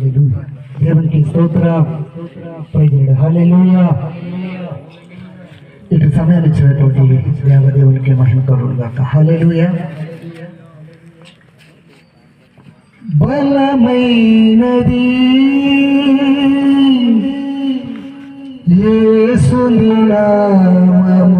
హల్లెలూయా దేవునికి స్తోత్ర ప్రైజ్లాడు హల్లెలూయా ఇటు సమయాన్ని ఇచ్చినటువంటి దేవదేవునికి మహిమ కలుగును గాక హల్లెలూయా బలమైనది యేసుని నామము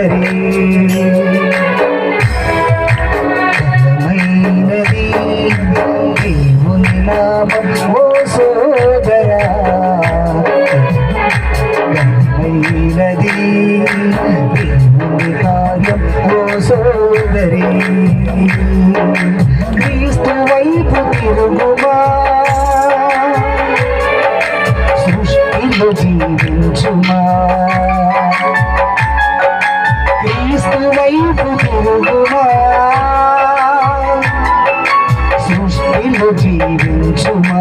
సోదరి బలమైనది దేవుని నామం ఓ సోదరా ఘనమైనది దేవుని కార్యం ఓ సోదరి. క్రీస్తు వైపు తిరుగుమా సృష్టిలో జీవించుమా?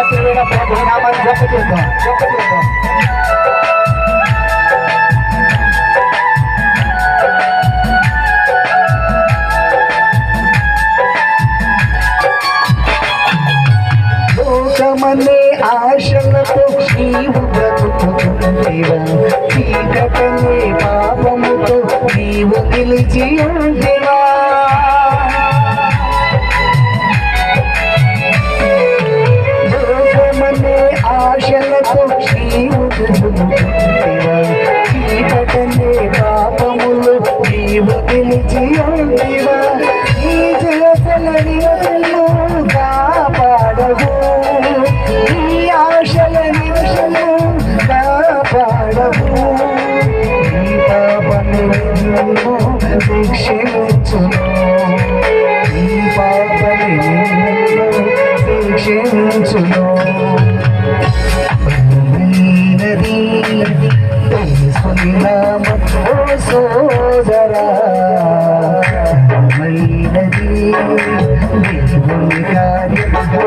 पाच वेळेला प्रभू हे नामात శిక్షించును ఈ పాపని నిన్ను శిక్షించును బలమైనది సోదరా బలమైనది దేవుని కార్యం ఓ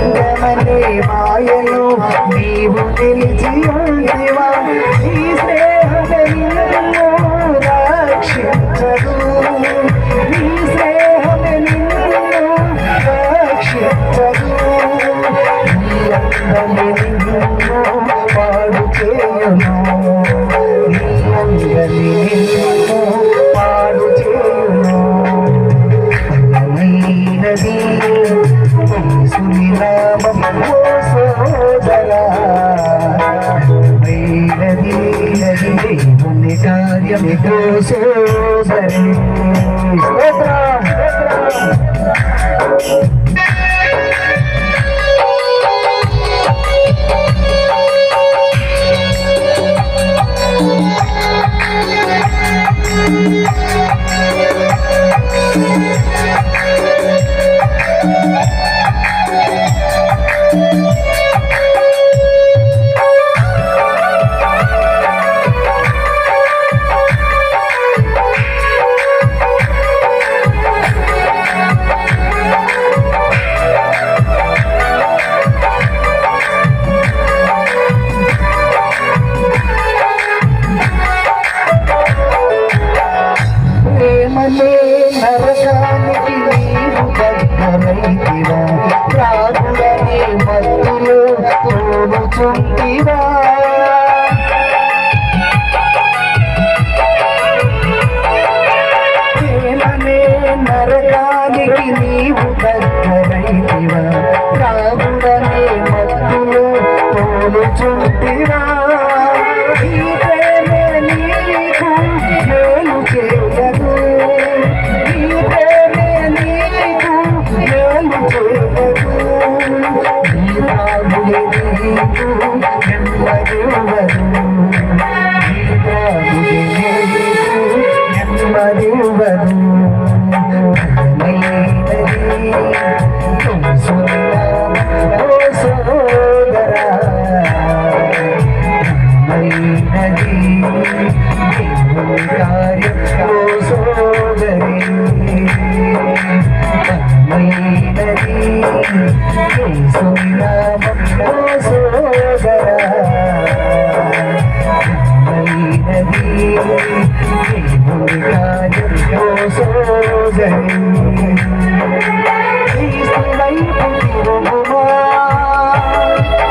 అందమనే మాయలో నీవు నిలిచి ఉండివా నీ స్నేహమే నిన్ను రక్షించదు. నీ పాడు చేయను. Yamiko Sarani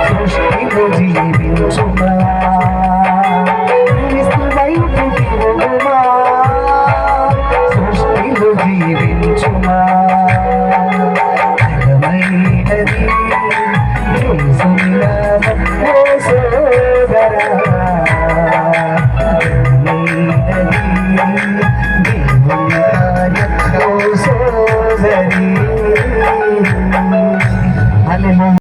সৃষ্টি বুঝি বিন্দু